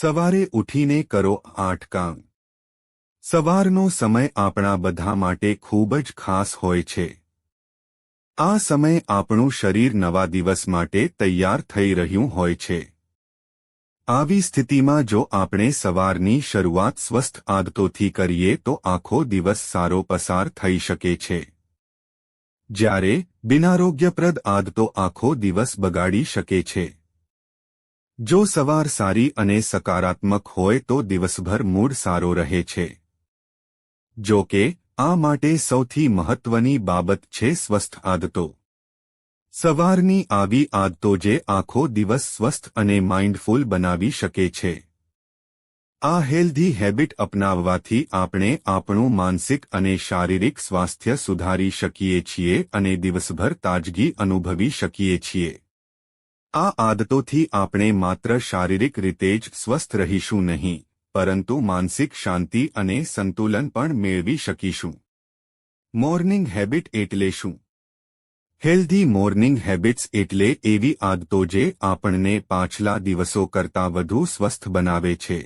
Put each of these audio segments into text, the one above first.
સવારે ઉઠીને કરો આઠ કામ. સવારનો સમય આપણા બધા માટે ખૂબ જ ખાસ હોય છે. આ સમય આપણું શરીર નવા દિવસ માટે તૈયાર થઈ રહ્યું હોય છે. આવી સ્થિતિમાં જો આપણે સવારની શરૂઆત સ્વસ્થ આદતોથી કરીએ તો આખો દિવસ સારો પસાર થઈ શકે છે. જ્યારે બિનારોગ્યપ્રદ આદતો આખો દિવસ બગાડી શકે છે. જો સવાર સારી અને સકારાત્મક હોય તો દિવસભર મૂડ સારો રહે છે. જો કે, આ માટે સૌથી મહત્વની બાબત છે સ્વસ્થ આદતો. સવારની આવી આદતો જે આખો દિવસ સ્વસ્થ અને માઇન્ડફુલ બનાવી શકે છે. આ હેલ્ધી હેબિટ અપનાવવાથી આપણે આપણું માનસિક અને શારીરિક સ્વાસ્થ્ય સુધારી શકીએ છીએ અને દિવસભર તાજગી અનુભવી શકીએ છીએ. આ આદતોથી આપણે માત્ર શારીરિક રીતે જ સ્વસ્થ રહીશું નહીં, પરંતુ માનસિક શાંતિ અને સંતુલન પણ મેળવી શકીશું. મોર્નિંગ હેબિટ એટલે શું? હેલ્ધી મોર્નિંગ હેબિટ્સ એટલે એવી આદતો જે આપણને પાછલા દિવસો કરતાં વધુ સ્વસ્થ બનાવે છે.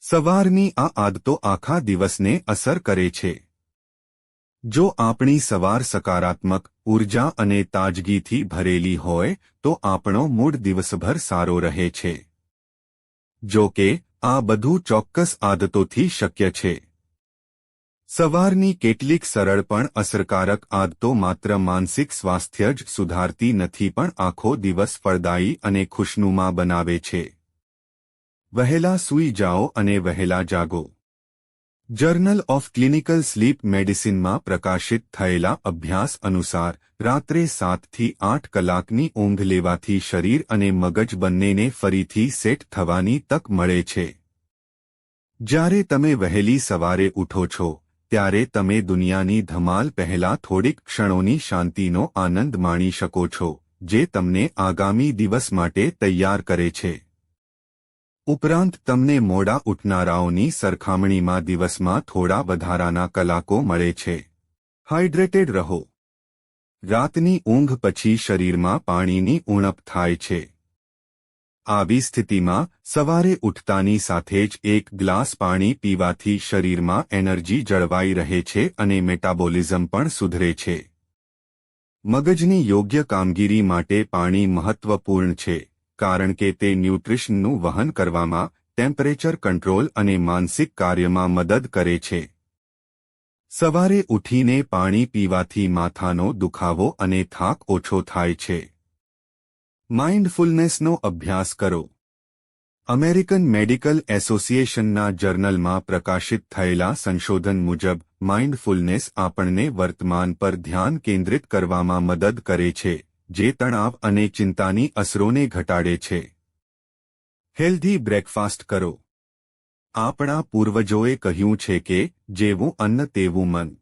સવારની આ આદતો આખા દિવસને અસર કરે છે. જો આપણી સવાર સકારાત્મક ઊર્જા અને તાજગીથી ભરેલી હોય, તો આપણો મૂડ દિવસભર સારો રહે છે. જો કે, આ બધું ચોક્કસ આદતોથી શક્ય છે. સવારની કેટલીક સરળ પણ અસરકારક આદતો માત્ર માનસિક સ્વાસ્થ્ય જ સુધારતી નથી પણ આખો દિવસ ફળદાયી અને ખુશનુમા બનાવે છે. વહેલા સૂઈ જાઓ અને વહેલા જાગો. જર્નલ ઓફ ક્લિનિકલ સ્લીપ મેડિસિનમાં પ્રકાશિત થયેલા અભ્યાસ અનુસાર, રાત્રે સાતથી આઠ કલાકની ઊંઘ લેવાથી શરીર અને મગજ બંનેને ફરીથી સેટ થવાની તક મળે છે. જ્યારે તમે વહેલી સવારે ઉઠો છો, ત્યારે તમે દુનિયાની ધમાલ પહેલા થોડીક ક્ષણોની શાંતિનો આનંદ માણી શકો છો, જે તમને આગામી દિવસ માટે તૈયાર કરે છે. ઉપરાંત તમને મોડા ઉઠનારાઓની સરખામણીમાં દિવસમાં થોડા વધારાના કલાકો મળે છે. હાઇડ્રેટેડ રહો. રાતની ઊંઘ પછી શરીરમાં પાણીની ઉણપ થાય છે. આવી સ્થિતિમાં સવારે ઉઠતાની સાથે જ એક ગ્લાસ પાણી પીવાથી શરીરમાં એનર્જી જળવાઈ રહે છે અને મેટાબોલિઝમ પણ સુધરે છે. મગજની યોગ્ય કામગીરી માટે પાણી મહત્વપૂર્ણ છે. કારણ કે તે ન્યુટ્રિશનનું વહન કરવામાં, ટેમ્પરેચર કંટ્રોલ અને માનસિક કાર્યમાં મદદ કરે છે. સવારે ઉઠીને પાણી પીવાથી માથાનો દુખાવો અને થાક ઓછો થાય છે. માઇન્ડફુલનેસનો અભ્યાસ કરો. અમેરિકન મેડિકલ એસોસિએશનના જર્નલમાં પ્રકાશિત થયેલા સંશોધન મુજબ માઇન્ડફુલનેસ આપણને વર્તમાન પર ધ્યાન કેન્દ્રિત કરવામાં મદદ કરે છે. જે તણાવ અને ચિંતાની અસરોને ઘટાડે છે. હેલ્ધી બ્રેકફાસ્ટ કરો. આપણા પૂર્વજોએ કહ્યું છે કે, જેવું અન્ન તેવું મન.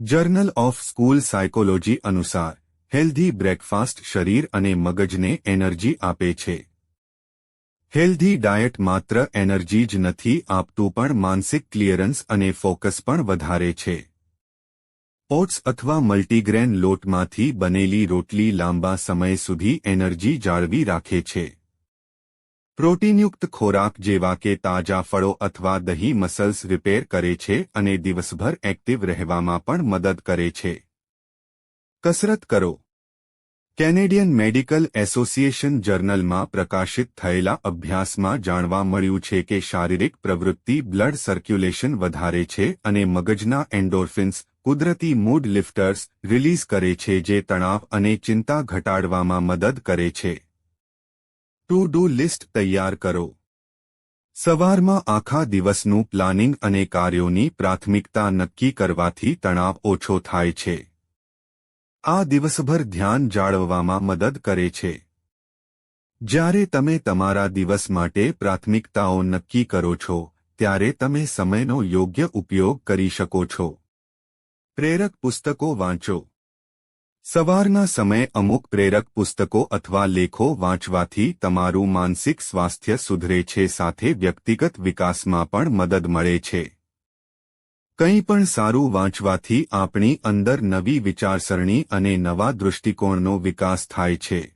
જર્નલ ઓફ સ્કૂલ સાયકોલોજી અનુસાર, હેલ્ધી બ્રેકફાસ્ટ શરીર અને મગજને એનર્જી આપે છે. હેલ્ધી ડાયટ માત્ર એનર્જી જ નથી આપતું પણ માનસિક ક્લિયરન્સ અને ફોકસ પણ વધારે છે. ઓટ્સ અથવા મલ્ટીગ્રેન લોટમાંથી બનેલી રોટલી લાંબા સમય સુધી એનર્જી જાળવી રાખે છે. પ્રોટીનયુક્ત ખોરાક જેવા કે તાજા ફળો અથવા દહીં મસલ્સ રિપેર કરે છે અને દિવસભર એક્ટિવ રહેવામાં પણ મદદ કરે છે. કસરત કરો. કેનેડિયન મેડિકલ એસોસિએશન જર્નલમાં પ્રકાશિત થયેલા અભ્યાસમાં જાણવા મળ્યું છે કે શારીરિક પ્રવૃત્તિ બ્લડ સર્ક્યુલેશન વધારે છે અને મગજના એન્ડોર્ફિન્સ કુદરતી મૂડ લિફ્ટર્સ રિલીઝ કરે છે જે તણાવ અને ચિંતા ઘટાડવામાં મદદ કરે છે. ટુ ડુ લિસ્ટ તૈયાર કરો. સવારમાં આખા દિવસનું પ્લાનિંગ અને કાર્યોની પ્રાથમિકતા નક્કી કરવાથી તણાવ ઓછો થાય છે. આ દિવસભર ધ્યાન જાળવવામાં મદદ કરે છે. જ્યારે તમે તમારા દિવસ માટે પ્રાથમિકતાઓ નક્કી કરો છો, ત્યારે તમે સમયનો યોગ્ય ઉપયોગ કરી શકો છો. પ્રેરક પુસ્તકો વાંચો. સવારના સમયે અમુક પ્રેરક પુસ્તકો અથવા લેખો વાંચવાથી તમારું માનસિક સ્વાસ્થ્ય સુધરે છે, સાથે વ્યક્તિગત વિકાસમાં પણ મદદ મળે છે. કંઈ પણ સારું વાંચવાથી આપણી અંદર નવી વિચારસરણી અને નવા દૃષ્ટિકોણનો વિકાસ થાય છે.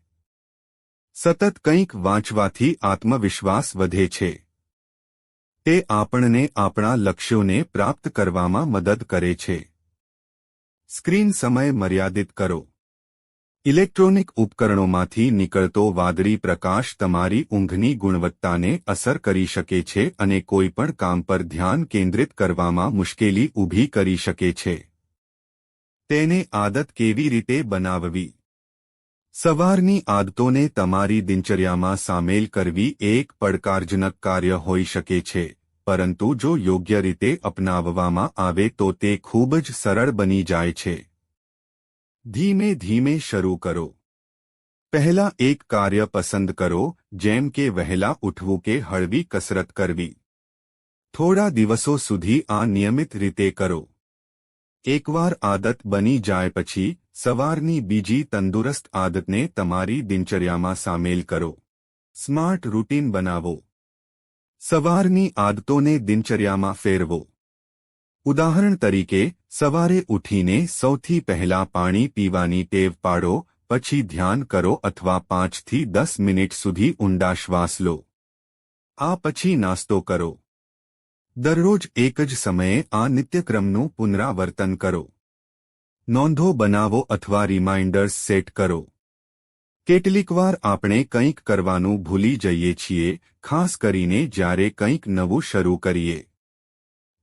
સતત કંઈક વાંચવાથી આત્મવિશ્વાસ વધે છે. તે આપણને આપણા લક્ષ્યોને પ્રાપ્ત કરવામાં મદદ કરે છે. સ્ક્રીન સમય મર્યાદિત કરો. ઇલેક્ટ્રોનિક ઉપકરણોમાંથી નીકળતો વાદળી પ્રકાશ તમારી ઊંઘની ગુણવત્તાને અસર કરી શકે છે અને કોઈપણ કામ પર ધ્યાન કેન્દ્રિત કરવામાં મુશ્કેલી ઊભી કરી શકે છે. તેને આદત કેવી રીતે બનાવવી? સવારની આદતોને તમારી દિનચર્યામાં સામેલ કરવી એક પડકારજનક કાર્ય હોઈ શકે છે. પરંતુ જો યોગ્ય રીતે અપનાવવામાં આવે તો તે ખૂબ જ સરળ બની જાય છે. ધીમે ધીમે શરૂ કરો. પહેલા એક કાર્ય પસંદ કરો, જેમ કે વહેલા ઉઠવું કે હળવી કસરત કરવી. થોડા દિવસો સુધી આ નિયમિત રીતે કરો. એકવાર આદત બની જાય પછી, સવારની બીજી તંદુરસ્ત આદતને તમારી દિનચર્યામાં સામેલ કરો. સ્માર્ટ રૂટીન બનાવો. સવારની આદતોને દિનચર્યામાં ફેરવો. ઉદાહરણ તરીકે, સવારે ઉઠીને સૌથી પહેલા પાણી પીવાની ટેવ પાડો, પછી ધ્યાન કરો અથવા પાંચથી દસ મિનિટ સુધી ઊંડા શ્વાસ લો. આ પછી નાસ્તો કરો. દરરોજ એક જ સમયે આ નિત્યક્રમનું પુનરાવર્તન કરો. નોંધો બનાવો અથવા રિમાઇન્ડર્સ સેટ કરો. કેટલીકવાર આપણે કંઈક કરવાનું ભૂલી જઈએ છીએ, ખાસ કરીને જ્યારે કંઈક નવું શરૂ કરીએ.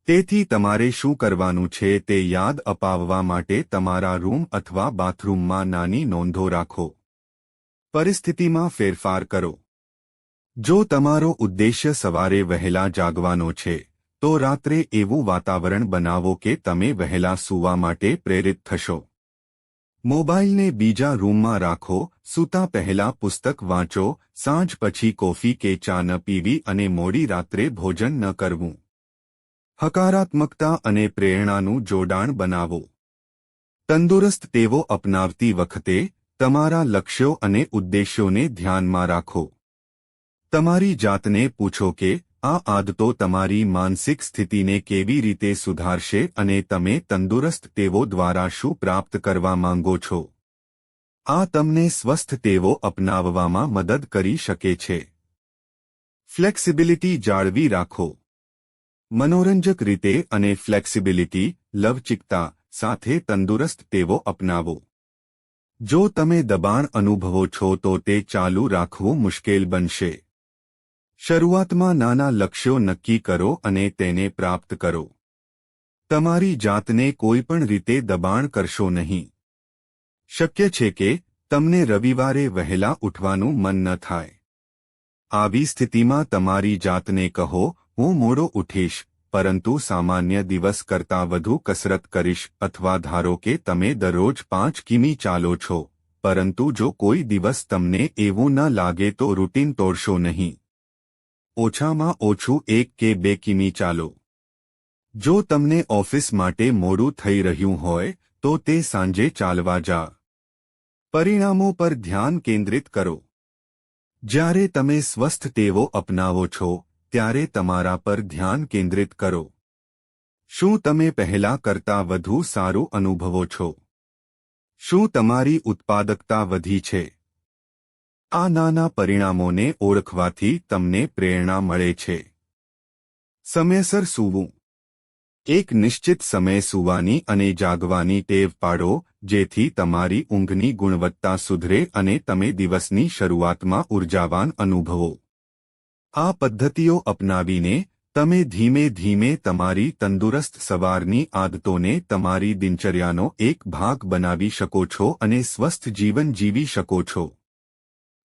તેથી તમારે શું કરવાનું છે તે યાદ અપાવવા માટે તમારા રૂમ અથવા બાથરૂમમાં નાની નોંધો રાખો. પરિસ્થિતિમાં ફેરફાર કરો. જો તમારો ઉદ્દેશ્ય સવારે વહેલા જાગવાનો છે, તો રાત્રે એવું વાતાવરણ બનાવો કે તમે વહેલા સૂવા માટે પ્રેરિત થશો. મોબાઈલને બીજા રૂમમાં રાખો, સૂતા પહેલા પુસ્તક વાંચો, સાંજ પછી કોફી કે ચા ન પીવી અને મોડી રાત્રે ભોજન ન કરવું. હકારાત્મકતા અને પ્રેરણાનું જોડાણ બનાવો. તંદુરસ્ત ટેવો અપનાવતી વખતે, તમારા લક્ષ્યો અને ઉદ્દેશ્યોને ધ્યાનમાં રાખો. તમારી જાતને પૂછો કે આ આદતો તમારી માનસિક સ્થિતિને કેવી રીતે સુધારશે અને તમે તંદુરસ્ત ટેવો દ્વારા શું પ્રાપ્ત કરવા માંગો છો? આ તમને સ્વસ્થ ટેવો અપનાવવામાં મદદ કરી શકે છે. ફ્લેક્સિબિલિટી જાળવી રાખો. મનોરંજક રીતે અને ફ્લેક્સિબિલિટી, લવચિકતા સાથે તંદુરસ્ત ટેવો અપનાવો. જો તમે દબાણ અનુભવો છો તો તે ચાલુ રાખવું મુશ્કેલ બનશે. શરૂઆતમાં નાના લક્ષ્યો નક્કી કરો અને તેને પ્રાપ્ત કરો. તમારી જાતને કોઈપણ રીતે દબાણ કરશો નહીં. શક્ય છે કે તમને રવિવારે વહેલા ઉઠવાનું મન ન થાય. આવી સ્થિતિમાં તમારી જાતને કહો, હું મોડો ઉઠીશ, પરંતુ સામાન્ય દિવસ કરતાં વધુ કસરત કરીશ અથવા ધારો કે તમે દરરોજ પાંચ કિમી ચાલો છો, પરંતુ જો કોઈ દિવસ તમને એવું ન લાગે તો રૂટીન તોડશો નહીં. ઓછામાં ઓછું એક કે બે કિમી ચાલો. જો તમને ઓફિસ માટે મોડું થઈ રહ્યું હોય, તો તે સાંજે ચાલવા જા. પરિણામો પર ધ્યાન કેન્દ્રિત કરો. જ્યારે તમે સ્વસ્થ ટેવો અપનાવો છો, ત્યારે તમારા પર ધ્યાન કેન્દ્રિત કરો. શું તમે પહેલા કરતાં વધુ સારું અનુભવો છો? શું તમારી ઉત્પાદકતા વધી છે? આ નાના પરિણામોને ઓળખવાથી તમને પ્રેરણા મળે છે. સમયસર સૂવું. એક નિશ્ચિત સમય સૂવાની અને જાગવાની ટેવ પાડો, જેથી તમારી ઊંઘની ગુણવત્તા સુધરે અને તમે દિવસની શરૂઆતમાં ઉર્જાવાન અનુભવો. આ પદ્ધતિઓ અપનાવીને, તમે ધીમે ધીમે તમારી તંદુરસ્ત સવારની આદતોને તમારી દિનચર્યાનો એક ભાગ બનાવી શકો છો અને સ્વસ્થ જીવન જીવી શકો છો.